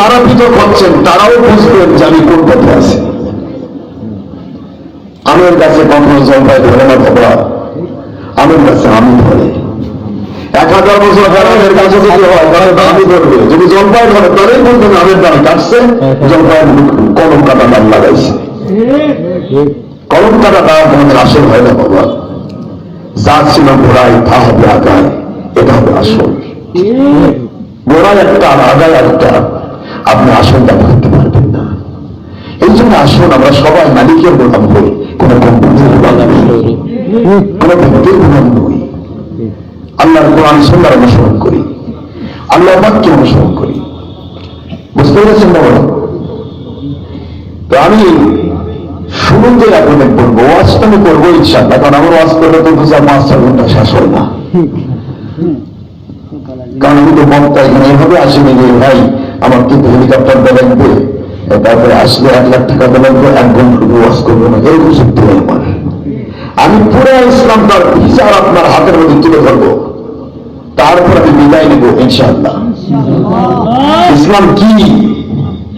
যারা পৃথক হচ্ছেন তারাও বুঝবেন যে আমি কোন পথে আছি। আমের কাছে কখনো জলপাই ধরে না বাবা আমের কাছে আমি ধরে। এক হাজার বছর গ্রামের কাছে যদি হয়, তাহলে আমি ধরবে। যদি জলপাই ধরে তাহলেই বলবেন আমের দাম কাটছে জলপাই কলম কাটা দাম লাগাইছে। কলম কাটা দাম তোমাদের আসল হয় না বাবা। যা ছিল ঘোড়ায়, তা হবে আগায়। এটা হবে আসল। গোড়ায় একটা আগায় একটা আপনি আসলটা করতে পারবেন না এই জন্য আসুন, আমরা সবাই মালিকের গোলাম হই। কোন কোম্পানির গোলাম কোন ব্যক্তির গোলাম নই। আল্লাহর কোরআন সুন্দর অনুসরণ করি। আল্লাহ বাক্য অনুসরণ করি। বুঝতে পেরেছেন না তো আমি শুরুতে আপনাদের বলব ওয়াজটা আমি করব ইনশাল্লাহ কারণ আমার ওয়াজ করলে তো দু চার পাঁচ, ছয় ঘণ্টা শেষ হয় না। কারণ আমি তো বক্তা, এখানে এভাবে আসেনি যে, ভাই আমার কিন্তু হেলিকপ্টার লাগবে তারপরে আসলে এক লাখ টাকা লাগবে এক ঘণ্টা ওয়াজ করব না এরকম শক্তি নেই আমার। আমি পুরো ইসলাম তার বিচার আপনার হাতের মধ্যে তুলে ধরবো। তারপর আমি বিদায় নেব ইনশাআল্লাহ। ইসলাম কি?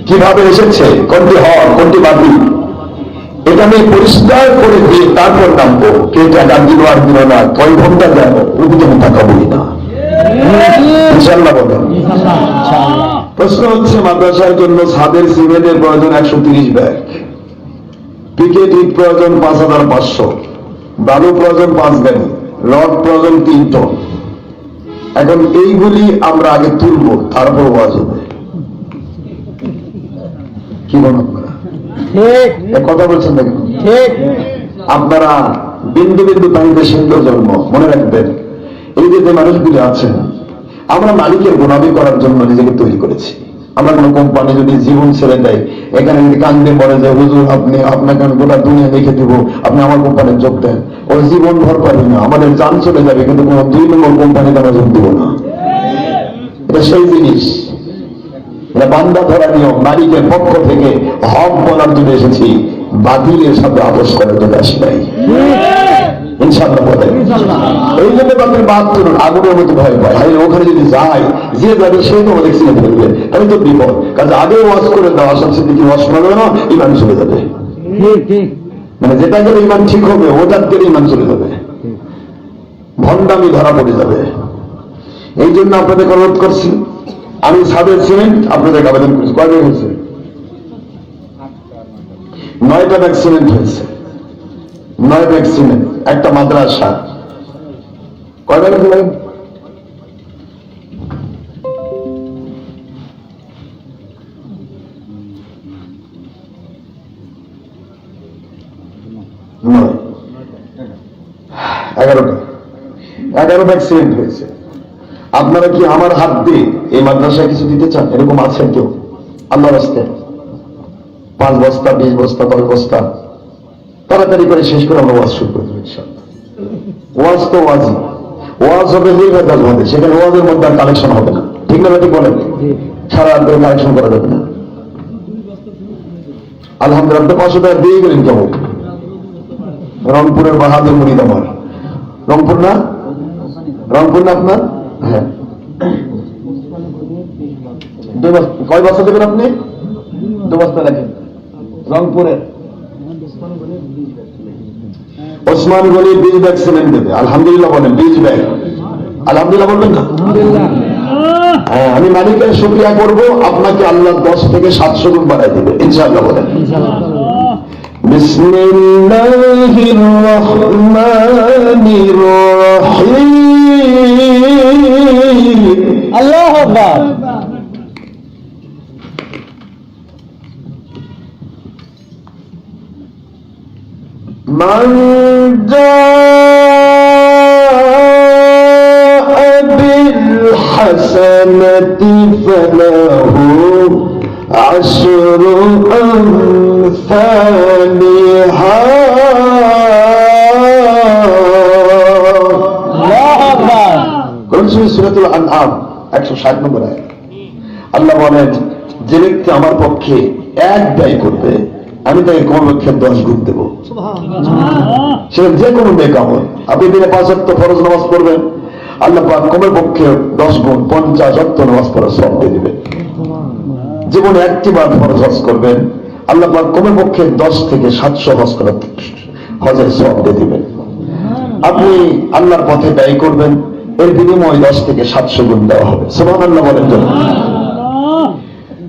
কীভাবে এসেছে? কোনটি হক কোনটি বাতিল? এটা আমি পরিষ্কার করে দিয়ে তারপর নামবো। কে টাকা দিল আর দিল না কয় ঘণ্টা যাব ওদিকে আমি তাকাবোই না। ইনশাল্লাহ বলো প্রশ্ন হচ্ছে মাদ্রাসার জন্য ছাদের সিমেন্টের প্রয়োজন একশো তিরিশ ব্যাগ। পিকেট ইট প্রয়োজন পাঁচ হাজার পাঁচশো। বালু প্রয়োজন পাঁচ গাড়ি রড প্রয়োজন তিন টন। এখন এইগুলি আমরা আগে তুলব তারপর ওয়াজ হবে। কি বলেন আপনারা? কথা বলছেন দেখেন ঠিক। আপনারা বিন্দু বিন্দু পানিতে সিন্ধু জন্ম মনে রাখবেন। এই যে মানুষগুলি আছেন আমরা মালিকের গোলামি করার জন্য নিজেকে তৈরি করেছি। আমরা কোনো কোম্পানি যদি জীবন ছেড়ে দেয়, এখানে যদি কান্দে বলে যে, হুজুর, আপনি, আপনাকে আমি গোটা দুনিয়া লিখে দিব, আপনি আমার কোম্পানির যোগ দেন। ওর জীবন ভর পারি না। আমাদের যান চলে যাবে, কিন্তু কোনো দুই নম্বর কোম্পানিতে আমরা যোগ দিব না। এটা সেই জিনিস। এটা বান্দা ধরা নিয়ম, মালিকের পক্ষ থেকে হক বলার জন্য এসেছি, বাতিলের সাথে আপোষ করার জন্য আসি নাই। ইনশাল্লাহ বলে এই জন্য বাতিল বাদ আগুনের মতো ভয় পায়। হাই ওখানে যদি যাই যে যাবে সে তো আমাদের ছিঁড়ে ফেলবে। তাহলে তো বিপদ। কাজে আগে ওয়াশ করে দেওয়া সব সিদ্দিকি ওয়াশ করা না ইমান চলে যাবে। ঠিক ঠিক মানে যেটা গেলে ইমান ঠিক হবে ওটার গেলে ইমান চলে যাবে। ভণ্ডামি ধরা পড়ে যাবে। এই জন্য আপনাদের অনুরোধ করছি আমি সাবের সিমেন্ট আপনাদের আবেদন করেছি। কয় হয়েছে? নয়টা ব্যাগ সিমেন্ট হয়েছে। নয় সিমেন্ট একটা মাদ্রাসা। কয় হয়েছে এগারোটা। হয়েছে। আপনারা কি আমার হাত দিয়ে এই মাদ্রাসায় কিছু দিতে চান? এরকম আছেন কেউ? আল্লাহ রাস্তে পাঁচ বস্তা, বিশ বস্তা, দশ বস্তা। তাড়াতাড়ি করে শেষ করে আমরা ওয়াজ শুরু করে দেবো ওয়াজ তো ওয়াজই। ওয়াজ হবে ভেদাল হবে সেখানে ওয়াজের মধ্যে আর কালেকশন হবে না। ঠিক না ঠিক বলেন? সারা রাত ধরে কালেকশন করা যাবে না। আলহামদুলিল্লাহ পাঁচশো টাকা দিয়ে গেলেন কেমন? রংপুরের বাহাদুর মুড়ি আমার। রংপুর না? রংপুর না আপনার? হ্যাঁ। দুই বস্তা কয় বস্তা দেবেন আপনি? দু বস্তা রাখেন রংপুরের। ওসমান গলি বীজ ব্যাগ সিমেন্ট দেবে আলহামদুলিল্লাহ বলেন বীজ ব্যাগ আলহামদুলিল্লাহ বলবেন না হ্যাঁ আমি মালিকের শুক্রিয়া করব আপনাকে আল্লাহ দশ থেকে সাতশো গুণ বাড়াই দেবে ইনশাআল্লাহ বলেন بسم الله الرحمن الرحيم আল্লাহ আকবার من جاء بالحسنة فله عشر أمثالها আল্লাহ আকবার কোরআন শরীফ সূরাতুল আনআম 160 নম্বর আয়াত আল্লাহ বলেন যে ব্যক্তি আমার পক্ষে এক ব্যয় করবে আমি তাকে কমপক্ষে দশ গুণ দেব। সে যে কোনো বেকাম হয় আপনি দিনে পাঁচ অক্ট ফরজ নামাজ পড়বেন। আল্লাহ পাক কমের পক্ষে দশ গুণ, পঞ্চাশ অক্ট নামাজ পড়ার সব দিয়ে দিবেন। জীবনে একটি বার ফরজ হজ করবেন। আল্লাহ পাক কমে পক্ষে দশ থেকে সাতশো হজ করার হজের সব দিয়ে দিবেন। আপনি আল্লাহর পথে ব্যয় করবেন। এর বিনিময়ে দশ থেকে সাতশো গুণ দেওয়া হবে। সুবাহ আল্লাহ বলেন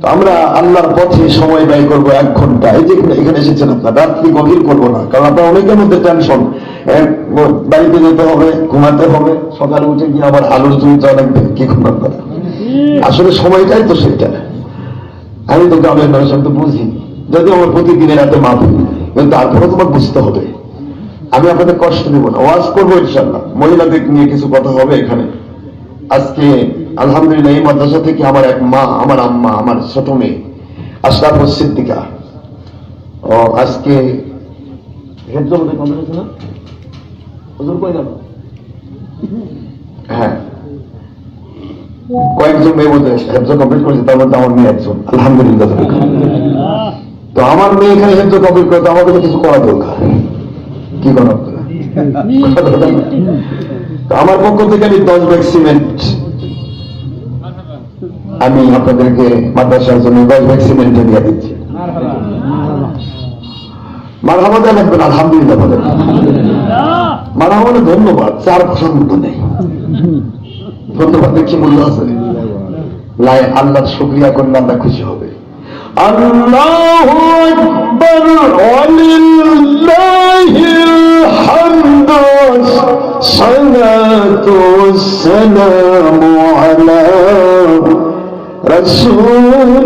আমরা আল্লাহর পথে সময় ব্যয় করব এক ঘণ্টা। এই যে এখানে- এসেছেন আপনার, রাত্রি গভীর করব না, কারণ আপনার অনেকের মধ্যে টেনশন বাড়িতে যেতে হবে, ঘুমাতে হবে, সকালে উঠে গিয়ে আবার আলুর জমি যাওয়া লাগবে কি ঘুমার কথা আসলে সময়টাই তো সেটা। আমি তো গ্রামের মানুষ তো বুঝি যদি আমার প্রতিদিনের রাতে মাপ কিন্তু তারপরে তোমাকে বুঝতে হবে। আমি আপনাদের কষ্ট দেবো না। ওয়াজ করব ইনশাল্লাহ মহিলাদের নিয়ে কিছু কথা হবে এখানে। আজকে আলহামদুলিল্লাহ এই মাদ্রাসা থেকে আমার এক মা আমার আম্মা আমার ছোট মেয়ে আশরাফ সিদ্দিকা। ও আজকে হ্যাঁ। কয়েকজন মেয়ে মধ্যে হেফজ কমপ্লিট করেছে তার মধ্যে আমার মেয়ে একজন আলহামদুলিল্লাহ। তো আমার মেয়ে এখানে হেফজ কমপ্লিট করে তো আমাকে কিছু করা দরকার। কি করা আমার পক্ষ থেকে আমি দশ ব্যাগ সিমেন্ট আমি আপনাদেরকে মাদ্রাসার জন্য দশ ব্যাগ সিমেন্ট দিয়ে দিচ্ছি। মারহামা লাগবেন আলহামদুলিল্লাহ বলেন। মারহামা ধন্যবাদ, চার মূল্য নেই। ধন্যবাদের কি মূল্য আছে লাই, আল্লাহর শুক্রিয়া করলে আল্লাহ খুশি হবে। আল্লাহ সালাতু ওয়াসসালামু আলা রাসূলিল্লাহি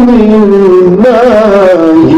বিসমিল্লাহির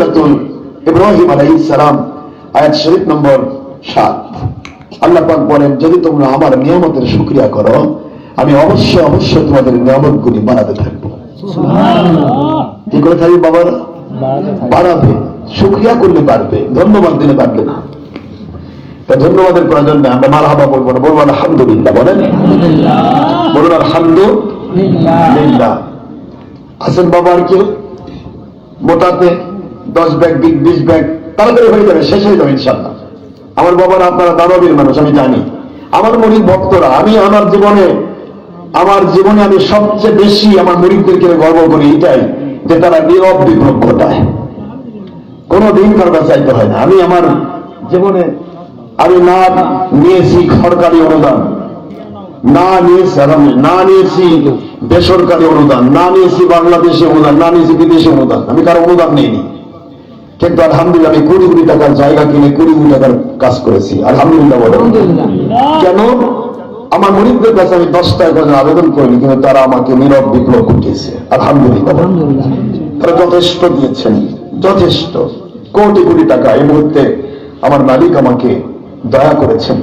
সূরাতুল ইব্রাহিম আলাইহিস সালাম আয়াত শরীফ নম্বর 7 আল্লাহ পাক বলেন যদি তোমরা আমার নিয়ামতের শুকরিয়া করো আমি অবশ্যই অবশ্যই তোমাদের নিয়ামতগুলি বাড়াতে থাকব। কি করে থাকবে বাবার? বাড়াবে। শুকরিয়া করলে বাড়বে ধন্যবাদ দিলে বাড়বে না। তা ধন্যবাদের প্রয়োজন নেই আমরা মারহাবা বলব না বলব আলহামদুলিল্লাহ বলেন। বলুন আলহামদুলিল্লাহ। আছেন বাবা আর কেউ? মোটাতে দশ ব্যাগ, বিশ ব্যাগ তাড়াতাড়ি হয়ে যাবে, শেষ হয়ে যাবে ইনশাল্লাহ আমার বাবার আপনারা দানবীর মানুষ, আমি জানি। আমার মরিদ ভক্তরা, আমি আমার জীবনে আমার জীবনে আমি সবচেয়ে বেশি আমার মরিদদেরকে গর্ব করি এটাই, যে তারা নীরব বিপ্লব ঘটায় কোনো দিন কারও চাইতে হয় না। আমি আমার জীবনে, আমি না নিয়েছি সরকারি অনুদান, না নিয়েছি না নিয়েছি বেসরকারি অনুদান, না নিয়েছি বাংলাদেশি অনুদান, না নিয়েছি বিদেশি অনুদান। আমি কারও অনুদান নিইনি। কিন্তু আলহামদুলিল্লাহ আমি কোটি কোটি টাকার জায়গা কিনে কোটি কোটি টাকার কাজ করেছি। আলহামদুলিল্লাহ বলে। কেন? আমার মরিদদের কাছে আমি দশ টাকা আবেদন করিনি কিন্তু তারা আমাকে নীরব বিপ্লব ঘটিয়েছে। আলহামদুলিল্লাহ তারা যথেষ্ট দিয়েছেন যথেষ্ট। কোটি কোটি টাকা এই মুহূর্তে আমার মালিক আমাকে দয়া করেছেন।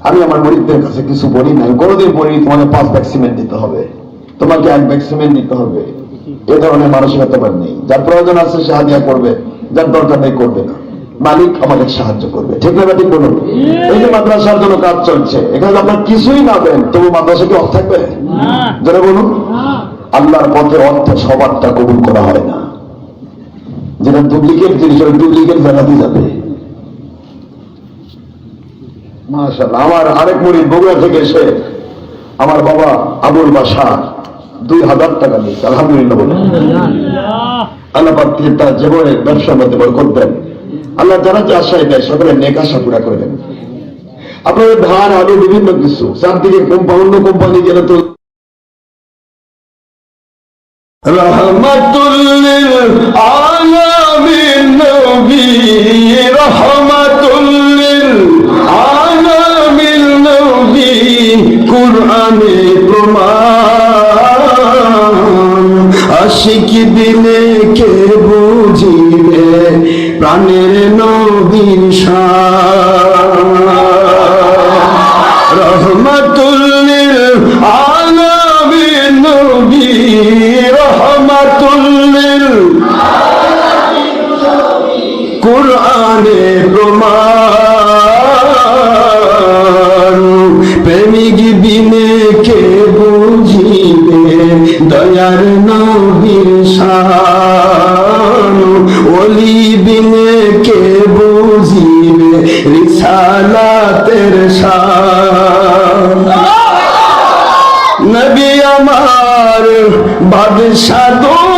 আমি আমার মরিদদের কাছে কিছু বলি নাই। কোনোদিন বলি তোমাকে পাঁচ ব্যাগ সিমেন্ট দিতে হবে। তোমাকে এক ব্যাগ সিমেন্ট দিতে হবে। এ ধরনের মানসিকতা নেই। যার প্রয়োজন আছে সে হাদিয়া করবে। যার দরকার নেই করবে না। মালিক আমাদের সাহায্য করবে। ঠিক না ঠিক বলুন? এই যে মাদ্রাসার জন্য কাজ চলছে এখানে আপনার কিছুই না দেন তবু মাদ্রাসা কি অর্থ থাকবে? যারা বলুন। আল্লাহর পথে অর্থ সবারটা কবুল করা হয় না। যেটা ডুপ্লিকেট জিনিস ওই ডুপ্লিকেট জায়গাতে যাবে। মাশাআল্লাহ আমার আরেক মুড়ি বগুড়া থেকে এসে আমার বাবা আবুল বাসা দুই হাজার টাকা দিয়েছে, আলহামদুলিল্লাহ বলুন আল্লাহ পাক তার জীবনে ব্যবসার মধ্যে বরকত দেন। আল্লাহ যারা যে আশায় দেয়, সকলে নেক আশা পুরা করে দেন। আপনাদের ধান আলু, বিভিন্ন কিছু, চারদিকে অন্য কোম্পানি গেলে তো রহমতুল্লিল আলামিন নবী রহমতুল্লিল প্রাণের নবীর শান রিসালাতের শান নবী আমার বাদশাহ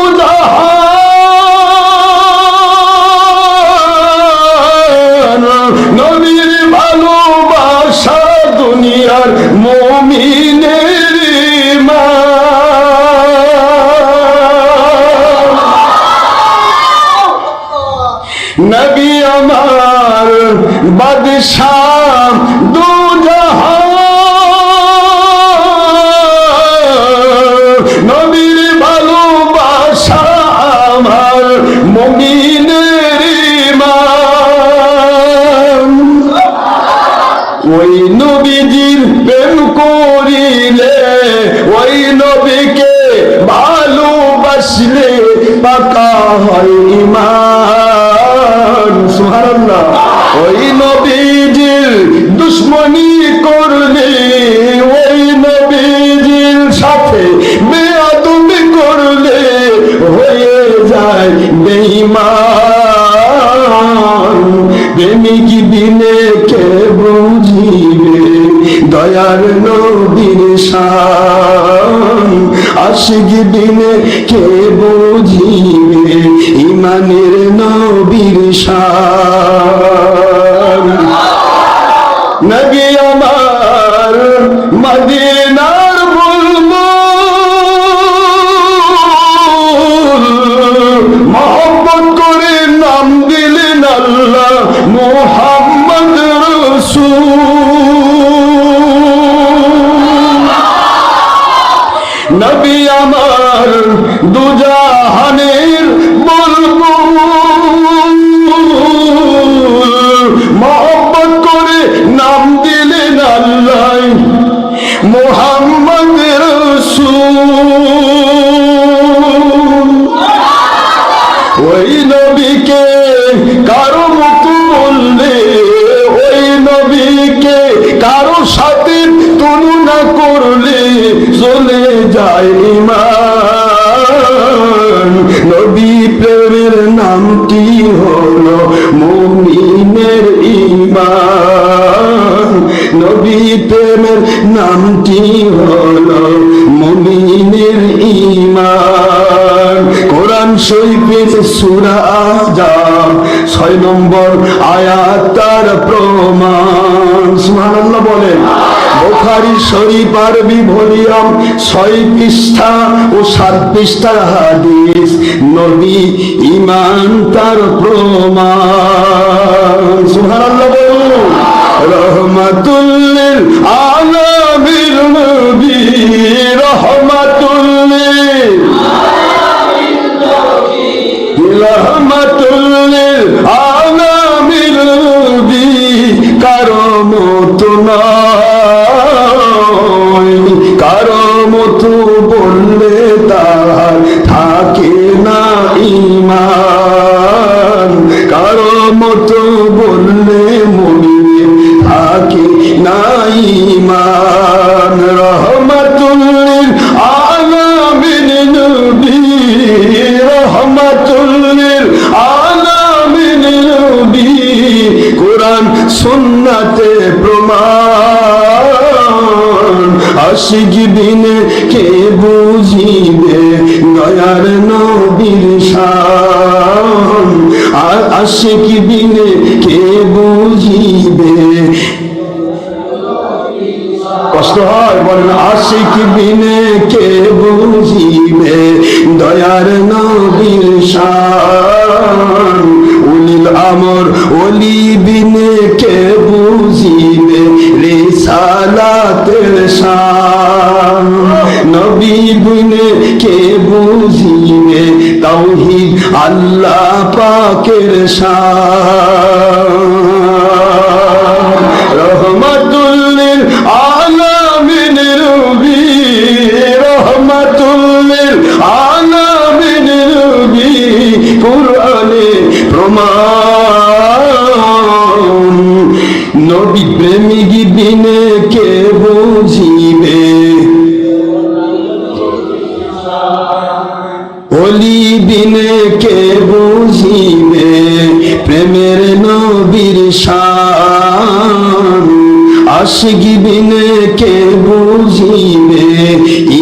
নবীজির প্রেম করিলে, ওই নবীকে ভালোবাসলে পাকা হয় ইমান ওই নবীজির দুশ্মনী করলে, ওই নবীজির সাথে বেয়াদবি করলে হয়ে যায় বেঈমান। প্রেমিক দিনে দয়ার নবীর শান। আশিক দিনে কে বুঝিবে ইমানের নবীর শান? নবী আমার মদিনার তুলনা করলে চলে যায় ইমান। নবী প্রেমের নামটি হলো মুমিনের ইমান নবী প্রেমের নামটি হলো মুমিনের ইমান কোরআন শরীফের সূরা আহজাব ছয় নম্বর আয়াত তার প্রমাণ। সুবহানাল্লাহ বলেন। বুখারী শরীফ আরবি ভলিউম ছয় পৃষ্ঠা ও সাত পৃষ্ঠার হাদিস। নবী ইমান তার প্রমাণ। সুবহানাল্লাহ বলুন। রহমাতুল্লিল আলামিন আশিক দিনে কে বুঝিবে দয়ার নবীর শান? আশিক দিনে কে বুঝিবে? কষ্ট হয়, বলেন, আশিক বিনে কে বুঝিবে দয়ার নবীর শান? উলিল আমর ওলি বিনে কে বুঝিবে রে শান? নবী কে বুঝিবে তাওহীদ আল্লাহ পাকের শান? আশিক বিনে কে বুঝিবে?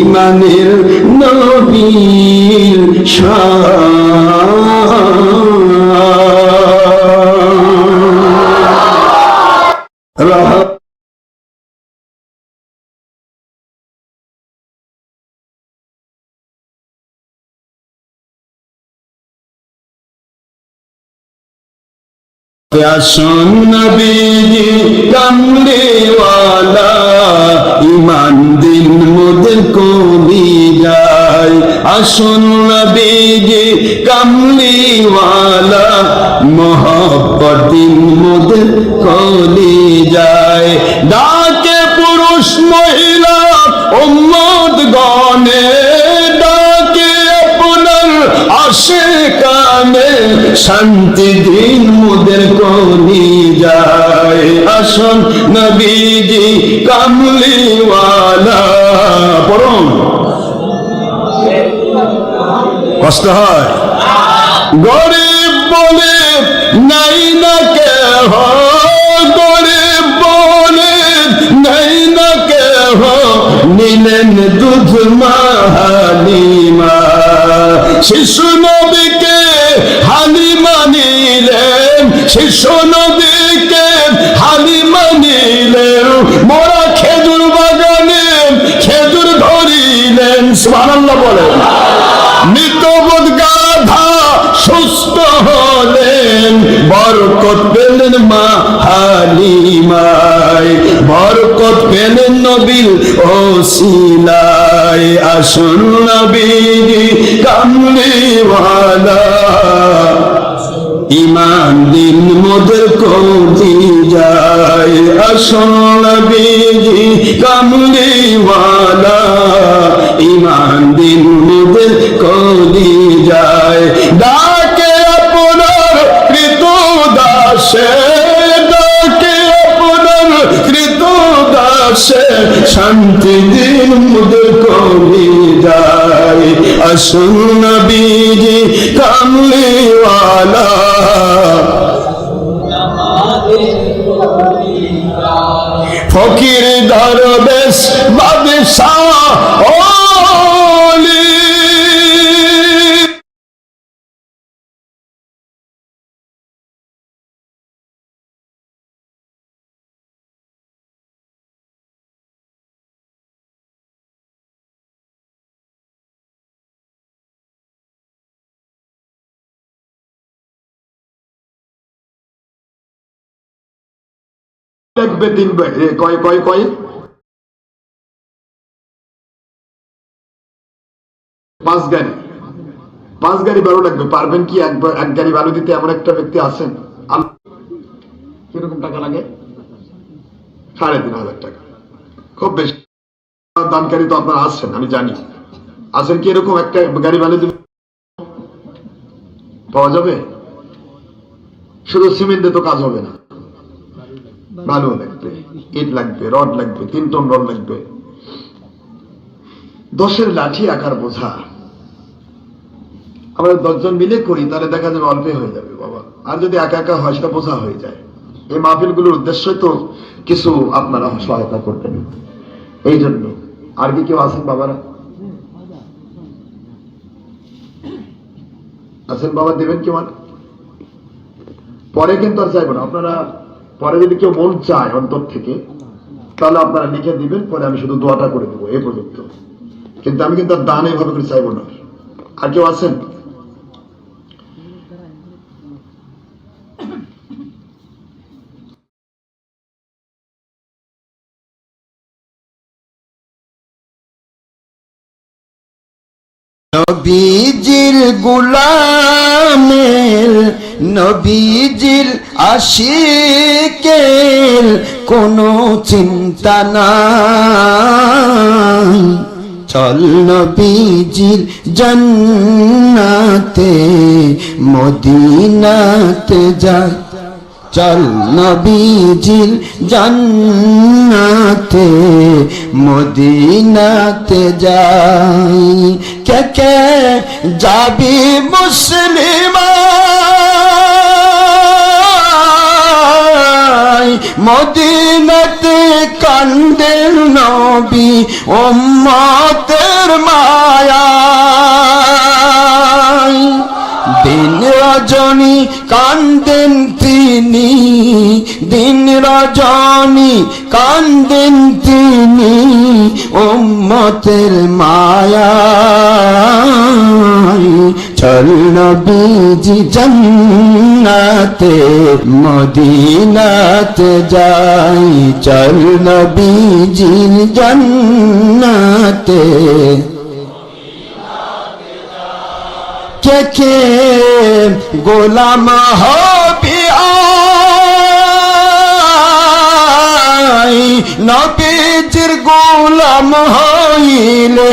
ইমানের নবীর শান। আসন নবীজি কামলিওয়ালা ইমান দিন মোদের কবি যায় আসন নবীজি কামলিওয়ালা মোহব্বত দিন মোদের কলি যায় ডাকে পুরুষ মহিলা উম্মত গণে ডাকে আপনার আসে কামে শান্তি দিন মুদের কলি যায়। আসন নবীজি কামলিওয়ালা। পড়ুন। কষ্ট হয়। গরিব বলে নাই না কে গরিব বলে নাই না কে নিলেন দুধ মাহালিমা। শিশু নবীকে নিলেন শিশু নবীকে হালিমা নিলেন মোরা খেজুর বাগানে খেজুর ধরিলেন। সুবহানাল্লাহ বলেন। মৃতবোধ গাধা সুস্থ হলেন। বরকত পেলেন মা হালিমায়। বরকত পেলেন নবীল ও সিলাই আসুন নবী কামলিওয়ালা ইমান দিন মোদের কবি যায়। আসন নবীজি কামলিওয়ালা, ইমান দিন মোদের কবি যায়। ডাকে আপনার কৃত দাসে, ডাকে আপনার কৃত দাসে, শান্তি দিন মোদের কবি যায়। আসুন নবীজি কামলিওয়ালা ফকির দরবেশ বাদশাহ লাগবে তিন কয় কয় কয়? পাঁচ গাড়ি। পাঁচ গাড়ি বালু লাগবে। পারবেন কি এক বা- এক গাড়ি বালু দিতে? এমন একটা ব্যক্তি আছেন। কীরকম টাকা লাগে? সাড়ে তিন হাজার টাকা। খুব বেশি। দানকারী তো আপনারা আসছেন, আমি জানি। আছেন কি এরকম একটা গাড়ি ভালো দিবে পাওয়া যাবে? শুধু সিমেন্টে তো কাজ হবে না। বালু লাগবে, ইট লাগবে, রড লাগবে, তিন টন রড লাগবে। দশের লাঠি আকার বোঝা। আমরা দশজন মিলে করি, তাহলে দেখা যাবে অল্পে হয়ে যাবে বাবা। আর যদি একা একা হয়, সেটা বোঝা হয়ে যায়। এই মাহফিলগুলোর উদ্দেশ্যই তো কিছু আপনারা সহায়তা করবেন। এই জন্য, আর কি কেউ আছেন বাবারা? আছেন বাবা দেবেন কি মানে? পরে কিন্তু আর চাইব না। আপনারা পরে যদি কেউ মন চায় অন্তর থেকে, তাহলে আপনারা লিখে দিবেন, পরে আমি শুধু দোয়াটা করে দেবো এই পর্যন্ত। কিন্তু আমি কিন্তু দান এইভাবে করে চাইব না। আর কেউ আছেন? নবীজি নবীজির গুলামের নবীজির আশিকের কোনো চিন্তা নাই। চল নবীজির জন্নাতে মদিনাতে যায় চল নবীজির জান্নাতে মদিনাতে যাই। কে কে যাবি মুসলিম মদিনাতে কান্দের নবী ওম্মতের মায়া দিন রজনী কান্দেন তিনি, দিন রজনী কান্দেন তিনি, উম্মতের মায়া চল নবীজি জন্নাতে, মদিনাতে যাই চল নবীজির জন্নাতে। কে কে গোলাম হবি নবীজির গোলাম হইলে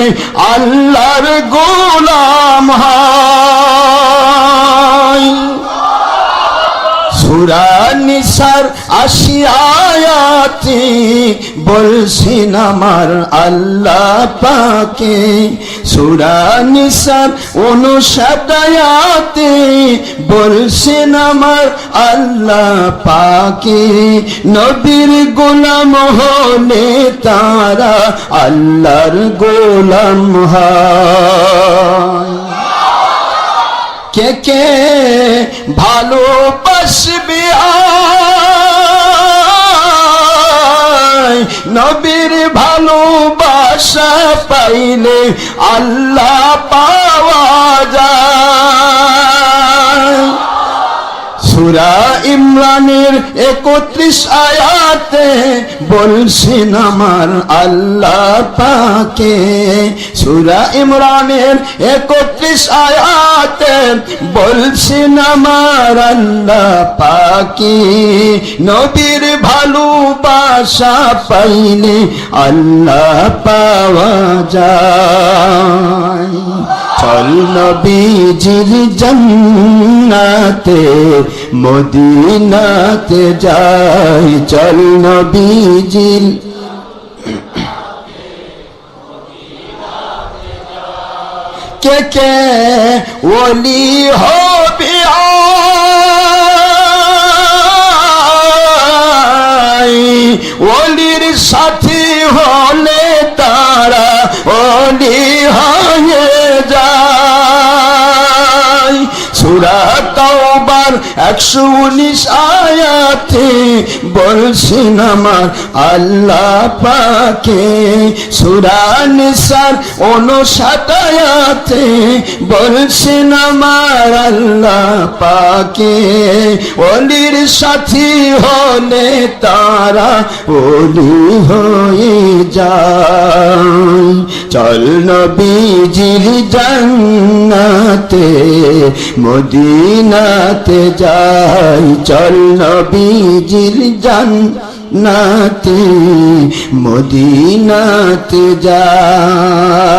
আল্লাহর গোলাম হয় সুরা নিসার আশিয়ায়াতি বলছেন আমার আল্লাহ পাকে। সুরা নিসার অনুসাদায়াতে বলছেন আমার আল্লাহ পাকে। নবীর গোলাম হলে তারা আল্লাহর গোলাম কে কে ভালোবাসবি নবীর ভালোবাসা পাইলে আল্লাহ পাওয়া যায়। সুরা ইমরানের একত্রিশ আয়াতে বলছেন আমার আল্লাহ পাকে। সুরা ইমরানের একত্রিশ আয়াতে বলছেন আমার আল্লাহ পাকে। নবীর ভালোবাসা পাইলে আল্লাহ পাওয়া যায়। চল নবীজির জন্নাতে, মদিনাতে যাই। চল নবীজির কে কে ওলি হবে ওলির সাথী হলে তারা ওলি হয়ে। সুরা তাওবার একশো উনিশ আয়াতে বলছেন আমার আল্লাহ পাকে। সুরা নিসার অনুষাট আয়াতে বলছেন আমার আল্লাহ পাকে। অলির সাথী হলে তারা ওলি হয়ে যায়। চল নবীজির জান্নাতে, মদিনাতে যাই চল নবীজির জান্নাতে মদিনাতে যাই